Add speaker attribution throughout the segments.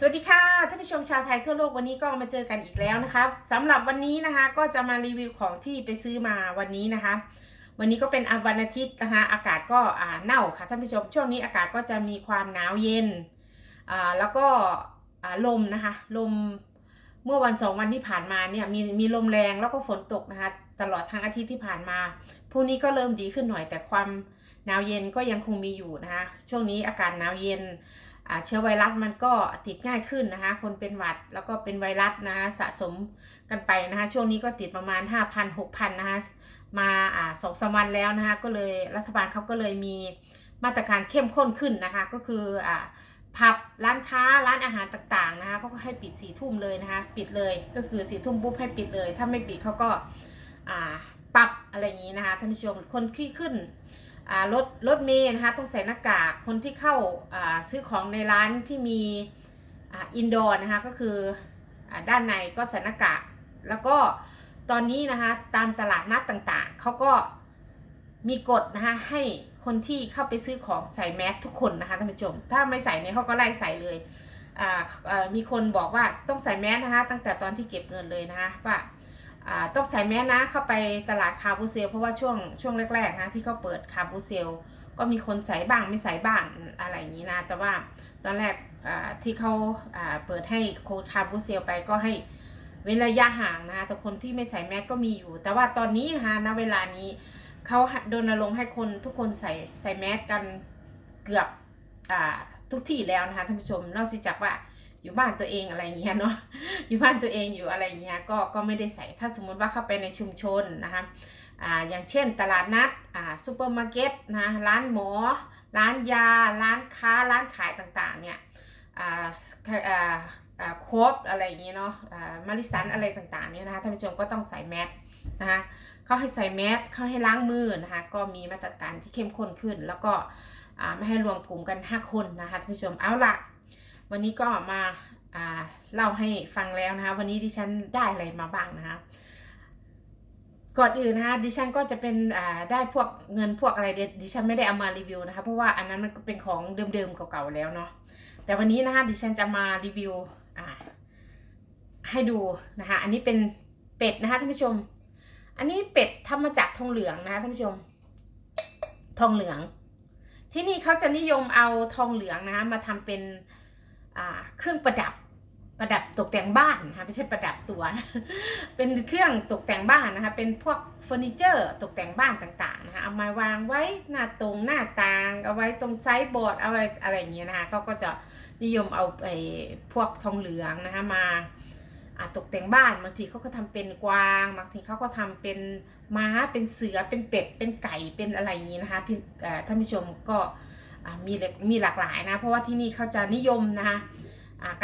Speaker 1: สวัสดีค่ะท่านผู้ชมชาวไทยทั่วโลกวันนี้ก็มาเจอกันอีกแล้วนะครับสำหรับวันนี้นะคะก็จะมารีวิวของที่ไปซื้อมาวันนี้นะคะ วันนี้ก็เป็นวันอาทิตย์นะคะอากาศก็อ่าเน่าค่ะท่านผู้ชมช่วงนี้อากาศก็จะมีความหนาวเย็นอ่าแล้วก็อ่าลมนะคะลมเมื่อวันสองวันที่ผ่านมาเนี่ยมีมีลมแรงแล้วก็ฝนตกนะคะตลอดทั้งอาทิตย์ที่ผ่านมาพรุ่งนี้ก็เริ่มดีขึ้นหน่อยแต่ความหนาวเย็นก็ยังคงมีอยู่นะคะช่วงนี้อากาศหนาวเย็น เชื้อไวรัสมันก็ติดง่ายขึ้นนะคะ คนเป็นหวัดแล้วก็เป็นไวรัสนะคะสะสมกันไปนะคะ ช่วงนี้ก็ติดประมาณ 5,000 6,000นะคะมาอ่าสองสามวันแล้วนะคะ ก็เลยรัฐบาลเขาก็เลยมีมาตรการเข้มข้นขึ้นนะคะ ก็คืออ่าผับร้านค้าร้านอาหารต่างๆนะคะเขาก็ให้ปิดสี่ทุ่มเลยนะคะ ปิดเลยก็คือสี่ทุ่มปุ๊บให้ปิดเลย ถ้าไม่ปิดเขาก็อ่าปรับอะไรอย่างนี้นะคะท่านผู้ชมคนที่ขึ้น รถรถเมล์นะคะต้องใส่หน้ากากคนที่เข้าซื้อของในร้านที่มีอินดอร์นะคะก็คืออด้านในก็ใส่หน้ากากแล้วก็ตอนนี้นะคะตามตลาดนัดต่างๆเขาก็มีกฎนะคะให้คนที่เข้าไปซื้อของใส่แมสทุกคนนะคะท่านผู้ชมถ้าไม่ใส่เนี่ยเขาก็ไล่ใส่เลยมีคนบอกว่าต้องใส่แมสนะคะตั้งแต่ตอนที่เก็บเงินเลยนะคะว่า ต้องใส่แมสนะเข้าไปตลาดคาบูเซล เพราะว่าช่วงช่วงแรกๆนะที่เขาเปิดคาบูเซล ก็มีคนใส่บ้างไม่ใส่บ้างอะไรอย่างนี้นะ แต่ว่าตอนแรกที่เขาเปิดให้โคคาบูเซลไปก็ให้เว้นระยะห่างนะคะแต่คนที่ไม่ใส่แมสก็มีอยู่ แต่ว่าตอนนี้นะคะณเวลานี้เขาโดนรงให้คนทุกคนใส่ใส่แมสกันเกือบอทุกที่แล้วนะคะท่านผู้ชมนอกจากว่า อยู่บ้านตัวเองอะไรเงี้ยเนาะอยู่บ้านตัวเองอยู่อะไรเงี้ยก็ก็ไม่ได้ใส่ถ้าสมมุติว่าเข้าไปในชุมชนนะคะอ่าอย่างเช่นตลาดนัดอ่าซูเปอร์มาร์เก็ตนะร้านหมอ ร้านยา ร้านค้าร้านขายต่างๆเนี่ยอ่าอ่าอ่าโคบอะไรอย่างเงี้ยเนาะอ่ามาริสันอะไรต่างๆเนี่ยนะคะท่านผู้ชมก็ต้องใส่แมสนะคะเขาให้ใส่แมสเขาให้ล้างมือนะคะก็มีมาตรการที่เข้มข้นขึ้น แล้วก็ไม่ให้รวมกลุ่มกัน 5 คนนะคะท่านผู้ชมเอาละ วันนี้ก็มาเล่าให้ฟังแล้วนะคะ วันนี้ดิฉันได้อะไรมาบ้างนะคะ ก่อนอื่นนะคะดิฉันก็จะเป็นได้พวกเงินพวกอะไรดิฉันไม่ได้เอามารีวิวนะคะ เพราะว่าอันนั้นมันก็เป็นของเดิมๆเก่าๆแล้วเนาะ แต่วันนี้นะคะดิฉันจะมารีวิวให้ดูนะคะ อันนี้เป็นเป็ดนะคะท่านผู้ชม อันนี้เป็ดทำมาจากทองเหลืองนะคะท่านผู้ชม ทองเหลือง ที่นี่เขาจะนิยมเอาทองเหลืองนะคะมาทำเป็น เครื่องประดับประดับตกแต่งบ้านนะคะไม่ใช่ประดับตัว เป็นเครื่องตกแต่งบ้านนะคะ เป็นพวกเฟอร์นิเจอร์ตกแต่งบ้านต่างๆนะคะเอามาวางไว้หน้าตรงหน้าต่าง เอาไว้ตรงไซส์บอร์ดเอาไว้อะไรอย่างเงี้ยนะคะเขาก็จะนิยมเอาไอ้พวกทองเหลืองนะคะมาตกแต่งบ้านบางทีเขาก็ทำเป็นกวางบางทีเขาก็ทำเป็นม้าเป็นเสือเป็นเป็ดเป็นไก่เป็นอะไรอย่างงี้นะคะพี่ท่านผู้ชมก็ มีหลากมีหลากหลายนะ เพราะว่าที่นี่เขาจะนิยมนะคะ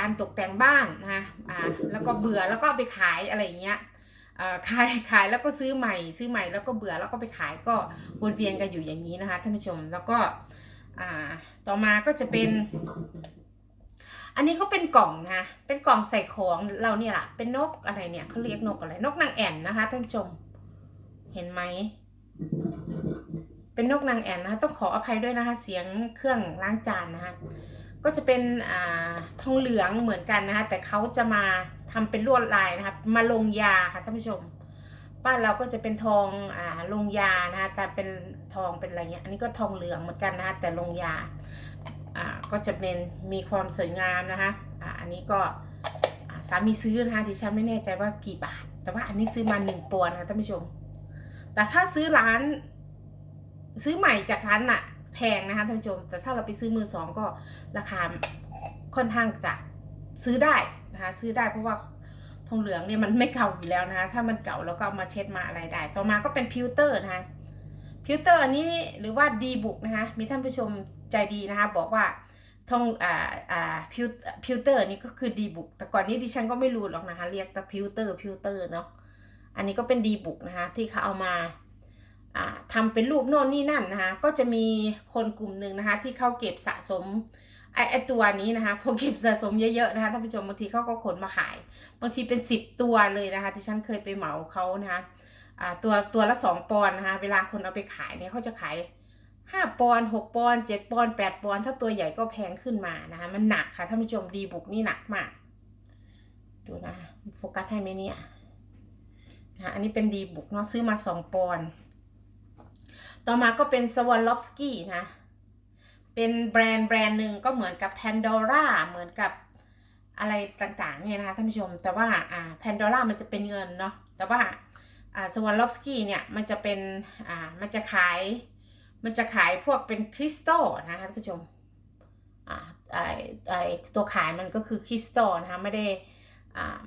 Speaker 1: การตกแต่งบ้านนะคะแล้วก็เบื่อแล้วก็ไปขายอะไรอย่างเงี้ยขายขายแล้วก็ซื้อใหม่ ซื้อใหม่แล้วก็เบื่อแล้วก็ไปขายก็วนเวียนกันอยู่อย่างนี้นะคะท่านผู้ชมแล้วก็ต่อมาก็จะเป็น อันนี้ก็เป็นกล่องนะ เป็นกล่องใส่ของเราเนี่ยแหละเป็นนกอะไรเนี่ยเขาเรียกนกอะไรนกนางแอ่นนะคะท่านผู้ชม เห็นไหม เป็นนกนางแอ่นนะคะต้องขออภัยด้วยนะคะเสียงเครื่องล้างจานนะคะก็จะเป็นอ่าทองเหลืองเหมือนกันนะคะแต่เขาจะมาทำเป็นลวดลายนะคะมาลงยาค่ะท่านผู้ชมบ้านเราก็จะเป็นทองอ่าลงยานะคะแต่เป็นทองเป็นอะไรเงี้ยอันนี้ก็ทองเหลืองเหมือนกันนะคะแต่ลงยาอ่าก็จะเป็นมีความสวยงามนะคะอ่าอันนี้ก็สามีซื้อนะคะดิฉันไม่แน่ใจว่ากี่บาท แต่ว่าอันนี้ซื้อมาหนึ่งปอนด์นะท่านผู้ชม แต่ถ้าซื้อร้าน ซื้อใหม่จากร้านน่ะ แพงนะคะท่านผู้ชม แต่ถ้าเราไปซื้อมือสองก็ราคาค่อนข้างจะซื้อได้นะคะซื้อได้เพราะว่าทองเหลืองเนี่ยมันไม่เก่าอยู่แล้วนะคะถ้ามันเก่าแล้วก็เอามาเช็ดมาอะไรได้ ต่อมาก็เป็นพิวเตอร์นะคะพิวเตอร์อันนี้หรือว่าดีบุกนะคะมีท่านผู้ชมใจดีนะคะบอกว่าทองอ่าอ่าพิวพิวเตอร์นี่ก็คือดีบุกแต่ก่อนนี้ดิฉันก็ไม่รู้หรอกนะคะ เรียกแต่พิวเตอร์พิวเตอร์เนาะอันนี้ก็เป็นดีบุกนะคะที่เขาเอามาอ่า ทำเป็นรูปโน่นนี่นั่นนะคะ ก็จะมีคนกลุ่มหนึ่งนะคะ ที่เขาเก็บสะสมไอไอตัวนี้นะคะพอเก็บสะสมเยอะๆนะคะท่านผู้ชมบางทีเขาก็ขนมาขาย บางทีเป็นสิบตัวเลยนะคะ ที่ฉันเคยไปเหมาเขานะคะตัวตัวละสองปอนด์นะคะ เวลาคนเอาไปขายเนี่ยเขาจะขายห้าปอนด์หกปอนด์เจ็ดปอนด์แปดปอนด์ถ้าตัวใหญ่ก็แพงขึ้นมานะคะ มันหนักค่ะท่านผู้ชมดีบุกนี่หนักมาก ดูนะโฟกัสให้ไหมเนี่ยนะอันนี้เป็นดีบุกเนาะซื้อมาสองปอนด์ ต่อมาก็เป็นสวอลล็อบสกี้นะ เป็นแบรนด์แบรนด์หนึ่งก็เหมือนกับ Pandora เหมือนกับอะไรต่างๆเนี่ยนะคะท่านผู้ชม แต่ว่าอ่า Pandora มันจะเป็นเงินเนาะ แต่ว่าอ่าสวอลล็อบสกี้เนี่ยมันจะเป็นอ่ามันจะขาย มันจะขายพวกเป็นคริสตัลนะคะท่านผู้ชมอ่าไอไอตัวขายมันก็คือคริสตัลนะคะไม่ได้อ่า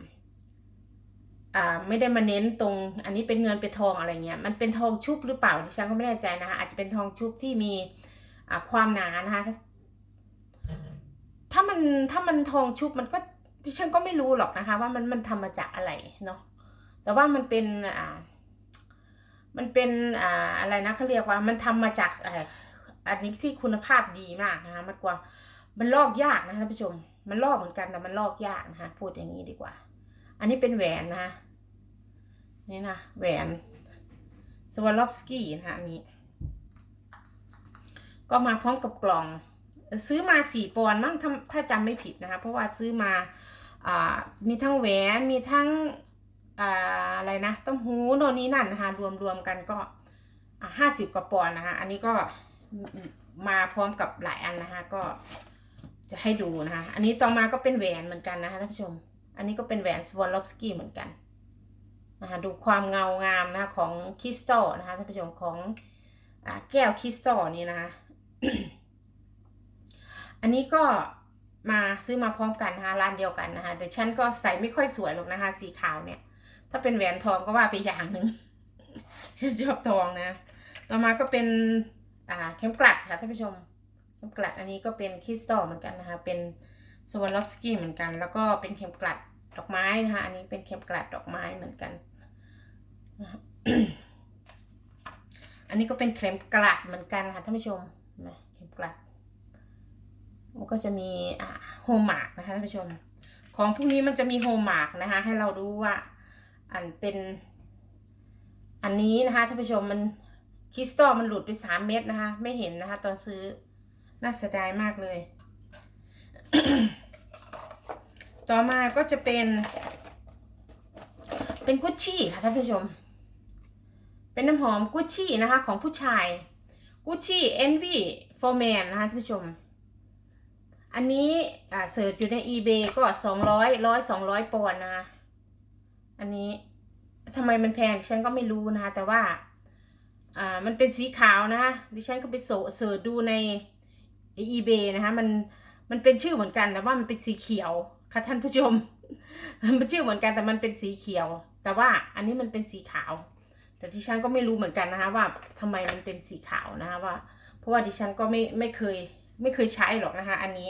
Speaker 1: ไม่ได้มาเน้นตรง อันนี้เป็นเงินเป็นทองอะไรเงี้ย มันเป็นทองชุบหรือเปล่าดิฉันก็ไม่แน่ใจนะคะอาจจะเป็นทองชุบที่มีความหนานะคะ ถ้ามันถ้ามันทองชุบมันก็ดิฉันก็ไม่รู้หรอกนะคะ ว่ามันมันทำมาจากอะไรเนาะ แต่ว่ามันเป็นอ่ามันเป็นอ่าอะไรนะเขาเรียกว่ามันทำมาจากอันนี้ที่คุณภาพดีมากนะคะมันกว่ามันลอกยากนะคะท่านผู้ชม มันลอกเหมือนกันแต่มันลอกยากนะคะพูดอย่างนี้ดีกว่า อันนี้เป็นแหวนนะคะนี่นะแหวนสวอลลอฟสกี้นะคะอันนี้ ก็มาพร้อมกับกล่อง ซื้อมาสี่ปอนด์มั้งถ้าจำไม่ผิดนะคะ เพราะว่าซื้อมาอมีทั้งแหวนมีทั้งอ่าอะไรนะต้มหูโน่นนี่นั่นนะคะรวมรวมกันก็ห้าสิบกว่าปอนด์นะคะ อันนี้ก็มาพร้อมกับหลายอันนะคะ ก็จะให้ดูนะคะ อันนี้ต่อมาก็เป็นแหวนเหมือนกันนะคะท่านผู้ชม อันนี้ก็เป็นแหวนสวอลลอฟสกี้เหมือนกันนะคะดูความเงางามนะคะของคริสตัลนะคะท่านผู้ชมของอแก้วคริสตัลนี่นะคะอันนี้ก็มาซื้อมาพร้อมกันนะคะร้านเดียวกันนะคะแต่ฉันก็ใส่ไม่ค่อยสวยหรอกนะคะ สีขาวเนี่ย ถ้าเป็นแหวนทองก็ว่าไปอย่างหนึ่งฉันชอบทองนะ ต่อมาก็เป็นอ่าเข็มกลัดค่ะท่านผู้ชมเข็มกลัดอันนี้ก็เป็นคริสตัลเหมือนกันนะคะ เป็นสวอลล็อกสกี้เหมือนกัน แล้วก็เป็นเข็มกลัด ดอกไม้นะคะ อันนี้เป็นเข็มกลัดดอกไม้เหมือนกัน อันนี้ก็เป็นเข็มกลัดเหมือนกันค่ะท่านผู้ชมนะเข็มกลัด มันก็จะมีอ่าโฮมมาร์กนะคะท่านผู้ชม ของพวกนี้มันจะมีโฮมมาร์กนะคะ ให้เรารู้ว่าอันเป็นอันนี้นะคะท่านผู้ชมมันคริสตัลมันหลุดไปสามเม็ดนะคะ ไม่เห็นนะคะ ตอนซื้อน่าเสียดายมากเลย ต่อมาก็จะเป็น เป็นกุชชี่ค่ะท่านผู้ชม เป็นน้ำหอมกุชชี่นะคะของผู้ชาย กุชชี่ nv for man นะคะท่านผู้ชม อันนี้เสิร์ชอยู่ใน eBay ก็สองร้อยร้อยสองร้อยปอนด์นะคะอันนี้ทำไมมันแพงดิฉันก็ไม่รู้นะคะแต่ว่าอ่ามันเป็นสีขาวนะคะดิฉันก็ไปโเสิร์ชดูใน eBay นะคะมันมันเป็นชื่อเหมือนกันแต่ว่ามันเป็นสีเขียว ค่ะท่านผู้ชม มันชื่อเหมือนกันแต่มันเป็นสีเขียว แต่ว่าอันนี้มันเป็นสีขาว แต่ดิฉันก็ไม่รู้เหมือนกันนะคะว่าทำไมมันเป็นสีขาวนะคะว่า เพราะว่าดิฉันก็ไม่ไม่เคยไม่เคยใช้หรอกนะคะ อันนี้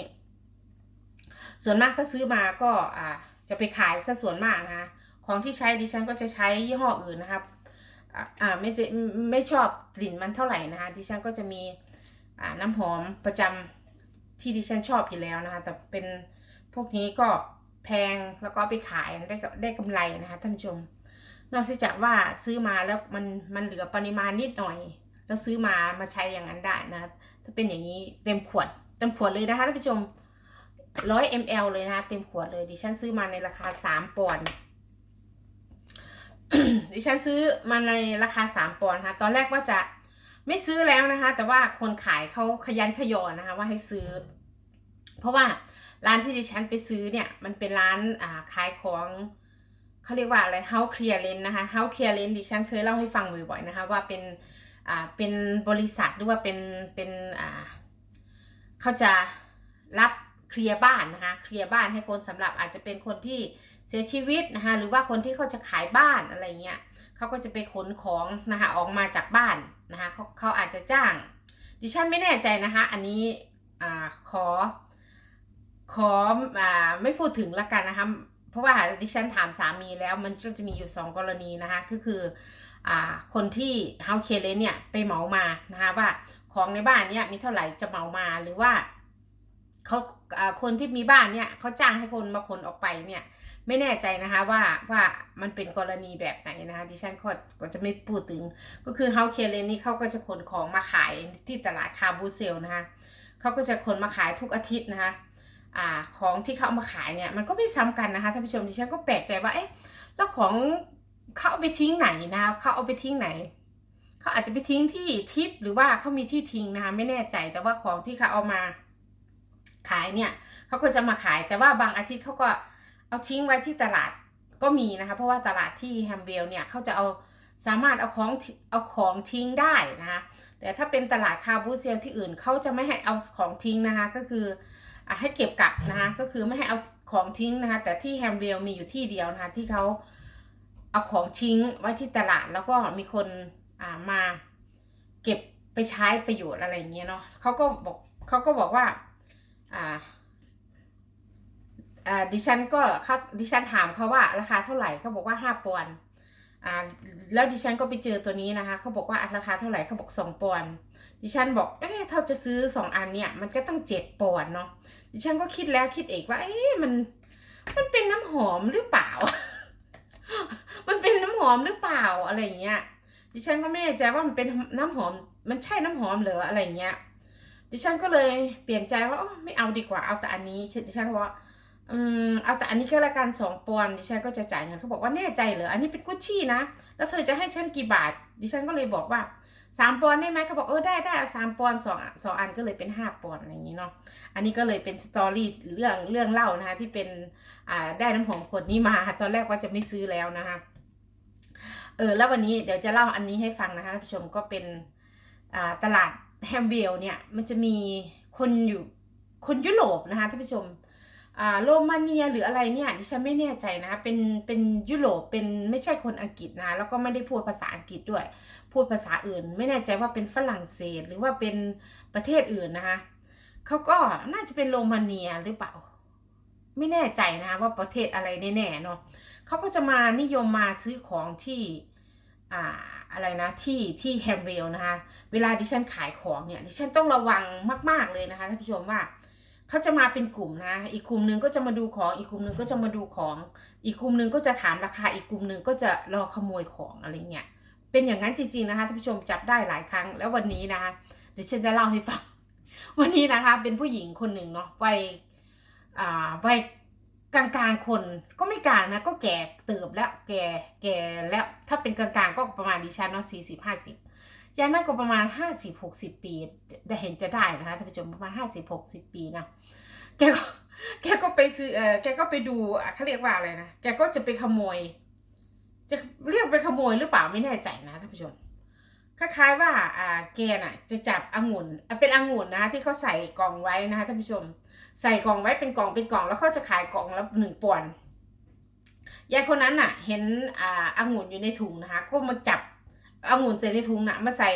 Speaker 1: ส่วนมากถ้าซื้อมาก็อ่าจะไปขายซะส่วนมากนะคะของที่ใช้ดิฉันก็จะใช้ยี่ห้ออื่นนะครับอ่าไม่ไม่ชอบกลิ่นมันเท่าไหร่นะคะดิฉันก็จะมีอ่าน้ำหอมประจำที่ดิฉันชอบอยู่แล้วนะคะแต่เป็น พวกนี้ก็แพงแล้วก็ไปขายได้ได้กำไรนะคะท่านผู้ชม นอกจากว่าซื้อมาแล้วมันมันเหลือปริมาณนิดหน่อย แล้วซื้อมามาใช้อย่างนั้นได้นะ ถ้าเป็นอย่างนี้เต็มขวดเต็มขวดเลยนะคะท่านผู้ชมร้อยมลเลยนะคะเต็มขวดเลยดิฉันซื้อมาในราคาสามปอนด์ดิฉันซื้อมาในราคาสามปอนด์ค่ะตอนแรกว่าจะไม่ซื้อแล้วนะคะ แต่ว่าคนขายเขาขยันขยอนนะคะ ว่าให้ซื้อ เพราะว่า ร้านที่ดิฉันไปซื้อเนี่ยมันเป็นร้านอ่าขายของเขาเรียกว่าอะไร House Clearance นะคะ House Clearance ดิฉันเคยเล่าให้ฟังบ่อยๆนะคะว่าเป็นอ่าเป็นบริษัทหรือว่าเป็นเป็นอ่าเขาจะรับเคลียร์บ้านนะคะเคลียร์บ้านให้คนสำหรับอาจจะเป็นคนที่เสียชีวิตนะคะหรือว่าคนที่เขาจะขายบ้านอะไรเงี้ยเขาก็จะไปขนของนะคะออกมาจากบ้านนะคะเขาเขาอาจจะจ้าง ดิฉันไม่แน่ใจนะคะอันนี้อ่าขอ ขออ่าไม่พูดถึงละกันนะคะ เพราะว่าดิฉันถามสามีแล้วมันก็จะมีอยู่สองกรณีนะคะก็คืออ่าคนที่เฮาเคเลนเนี่ยไปเหมามานะคะว่าของในบ้านเนี่ยมีเท่าไหร่จะเหมามาหรือว่าเขาคนที่มีบ้านเนี่ยเขาจ้างให้คนมาขนออกไปเนี่ยไม่แน่ใจนะคะว่าว่ามันเป็นกรณีแบบไหนนะคะดิฉันก็จะไม่พูดถึง ก็คือเฮาเคเลนนี่เขาก็จะขนของมาขายที่ตลาดคาบูเซลนะคะเขาก็จะขนมาขายทุกอาทิตย์นะคะ อของที่เขาเอามาขายเนี่ยมันก็ไม่ซ้ำกันนะคะท่านผู้ชมดิฉันก็แปลกใจว่าเอ๊ะแล้วของเขาเอาไปทิ้งไหนนะเขาเอาไปทิ้งไหนเขาอาจจะไปทิ้งที่ทิปหรือว่าเขามีที่ทิ้งนะคะไม่แน่ใจแต่ว่าของที่เขาเอามาขายเนี่ยเขาก็จะมาขายแต่ว่าบางอาทิตย์เขาก็เอาทิ้งไว้ที่ตลาดก็มีนะคะ เพราะว่าตลาดที่แฮมเบลเนี่ยเขาจะเอาสามารถเอาของเอาของทิ้งได้นะคะแต่ถ้าเป็นตลาดคาบูเซลที่อื่นเขาจะไม่ให้เอาของทิ้งนะคะ ก็คือ ให้เก็บกลับนะคะก็คือไม่ให้เอาของทิ้งนะคะแต่ที่แฮมเบลมีอยู่ที่เดียวนะคะที่เขาเอาของทิ้งไว้ที่ตลาดแล้วก็มีคนมาเก็บไปใช้ประโยชน์อะไรอย่างเงี้ยเนาะเขาก็บอกเขาก็บอกว่าอ่าดิฉันก็เขาดิฉันถามเขาว่าราคาเท่าไหร่เขาบอกว่าห้าปอนด์แล้วดิฉันก็ไปเจอตัวนี้นะคะเขาบอกว่าราคาเท่าไหร่เขาบอกสองปอนด์ ดิฉันบอกเอ๊ะถ้าจะซื้อสองอันเนี่ย มันก็ต้องเจ็ดปอนด์เนาะดิฉันก็คิดแล้วคิดอีกว่า เอ๊ะมัน มันเป็นน้ำหอมหรือเปล่า มันเป็นน้ำหอมหรือเปล่าอะไรอย่างเงี้ย ดิฉันก็ไม่แน่ใจว่ามันเป็นน้ำหอม มันใช่น้ำหอมเหรออะไรอย่างเงี้ย ดิฉันก็เลยเปลี่ยนใจว่าอ๋อไม่เอาดีกว่าเอาแต่อันนี้ดิฉันว่าอืมเอาแต่อันนี้ก็แล้วกันสองปอนด์ดิฉันก็จะจ่ายเงินเขาบอกว่าแน่ใจเหรออันนี้เป็นกุชชี่นะแล้วเธอจะให้ฉันกี่บาท ดิฉันก็เลยบอกว่า สามปอนได้ไหมเขาบอกเออได้ได้สามปอนสองสองอันก็เลยเป็นห้าปอนอะไรอย่างนี้เนาะอันนี้ก็เลยเป็นสตอรี่เรื่องเรื่องเล่านะคะที่เป็นอ่าได้น้ำหอมขวดนี้มาตอนแรกว่าจะไม่ซื้อแล้วนะคะเออแล้ววันนี้เดี๋ยวจะเล่าอันนี้ให้ฟังนะคะท่านผู้ชมก็เป็นอ่าตลาดแฮมเบลเนี่ยมันจะมีคนอยู่คนยุโรปนะคะท่านผู้ชม โรมาเนียหรืออะไรเนี่ยดิฉันไม่แน่ใจนะ เป็นเป็นยุโรปเป็นไม่ใช่คนอังกฤษนะ แล้วก็ไม่ได้พูดภาษาอังกฤษด้วย พูดภาษาอื่น ไม่แน่ใจว่าเป็นฝรั่งเศสหรือว่าเป็นประเทศอื่นนะคะเขาก็น่าจะเป็นโรมาเนียหรือเปล่า ไม่แน่ใจนะว่าประเทศอะไรแน่ๆเนาะเขาก็จะมานิยมมาซื้อของที่อ่าอะไรนะที่ที่แฮมเบลนะคะ เวลาดิฉันขายของเนี่ยดิฉันต้องระวังมาก ๆเลยนะคะท่านผู้ชมว่า เขาจะมาเป็นกลุ่มนะ อีกกลุ่มหนึ่งก็จะมาดูของ อีกกลุ่มหนึ่งก็จะมาดูของ อีกกลุ่มหนึ่งก็จะถามราคา อีกกลุ่มหนึ่งก็จะรอขโมยของอะไรเงี้ย เป็นอย่างนั้นจริงๆนะคะท่านผู้ชมจับได้หลายครั้ง แล้ววันนี้นะคะเดี๋ยวฉันจะเล่าให้ฟัง วันนี้นะคะ เป็นผู้หญิงคนหนึ่งเนาะวัยอ่าวัยกลางๆคนก็ไม่กลางนะก็แก่เติบแล้วแก่แก่แล้วถ้าเป็นกลางๆก็ประมาณดิฉันเนาะสี่สิบห้าสิบ ยายนั่นก็ประมาณห้าสิบหกสิบปีได้เห็นจะได้นะคะท่านผู้ชมประมาณห้าสิบหกสิบปีนะแกก็แกก็ไปซื้อเออแกก็ไปดูเขาเรียกว่าอะไรนะแกก็จะไปขโมย จะเรียกไปขโมยหรือเปล่าไม่แน่ใจนะท่านผู้ชมคล้ายๆว่าอ่าแกน่ะ จะจับองุ่นเป็นองุ่นนะที่เขาใส่กล่องไว้นะคะท่านผู้ชม ใส่กล่องไว้เป็นกล่องเป็นกล่อง แล้วเขาจะขายกล่องละหนึ่งปอนยายคนนั้นน่ะ เห็นอ่าองุ่นอยู่ในถุงนะคะก็มาจับ เอางูใส่ในถุงนะมาใส่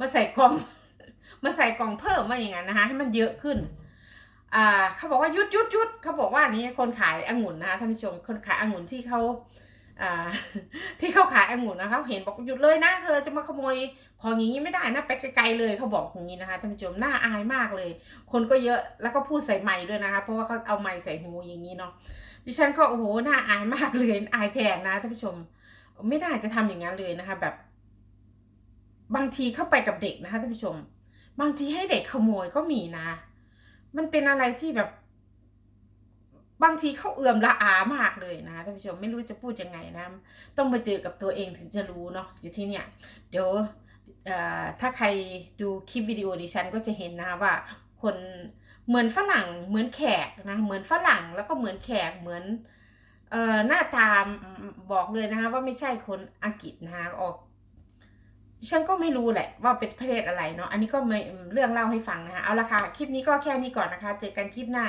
Speaker 1: มาใส่กล่องมาใส่กล่องเพิ่มมาอย่างนั้นนะคะ ให้มันเยอะขึ้นอ่าเขาบอกว่ายุดยุดยุดเขาบอกว่านี่คนขายองุ่นนะคะท่านผู้ชมคนขายองุ่นที่เขาอ่าที่เขาขายองุ่นนะคะเห็นบอกหยุดเลยนะเธอจะมาขโมยของอย่างนี้ไม่ได้นะไปไกลๆเลยเขาบอกอย่างนี้นะคะท่านผู้ชมน่าอายมากเลย คนก็เยอะแล้วก็พูดใส่ไม้ด้วยนะคะเพราะว่าเขาเอาไม้ใส่หูอย่างนี้เนาะดิฉันก็โอ้โหน่าอายมากเลยอายแทนนะท่านผู้ชม ไม่ได้จะทำอย่างนั้นเลยนะคะแบบ บางทีเข้าไปกับเด็กนะคะท่านผู้ชม บางทีให้เด็กขโมยก็มีนะ มันเป็นอะไรที่แบบ บางทีเขาเอื่อมละอามากเลยนะท่านผู้ชมไม่รู้จะพูดยังไงนะ ต้องมาเจอกับตัวเองถึงจะรู้เนาะอยู่ที่เนี่ย เดี๋ยวถ้าใครดูคลิปวิดีโอดิฉันก็จะเห็นนะว่า คนเหมือนฝรั่งเหมือนแขกนะเหมือนฝรั่งแล้วก็เหมือนแขกเหมือนเอ่อหน้าตาบอกเลยนะคะว่าไม่ใช่คนอังกฤษนะคะออก ฉันก็ไม่รู้แหละว่าเป็นประเทศอะไรเนาะ อันนี้ก็เรื่องเล่าให้ฟังนะคะ เอาละค่ะ คลิปนี้ก็แค่นี้ก่อนนะคะ เจอกันคลิปหน้า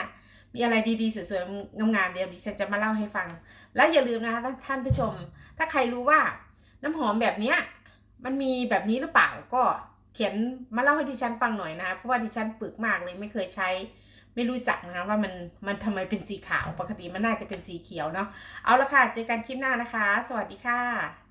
Speaker 1: มีอะไรดีๆสวยๆงามๆเดี๋ยวดิฉันจะมาเล่าให้ฟัง แล้วอย่าลืมนะคะท่านผู้ชม ถ้าใครรู้ว่าน้ำหอมแบบเนี้ยมันมีแบบนี้หรือเปล่าก็เขียนมาเล่าให้ดิฉันฟังหน่อยนะคะ เพราะว่าดิฉันปึกมากเลยไม่เคยใช้ ไม่รู้จักนะคะว่ามันมันทำไมเป็นสีขาว ปกติมันน่าจะเป็นสีเขียวเนาะ เอาละค่ะ เจอกันคลิปหน้านะคะ สวัสดีค่ะ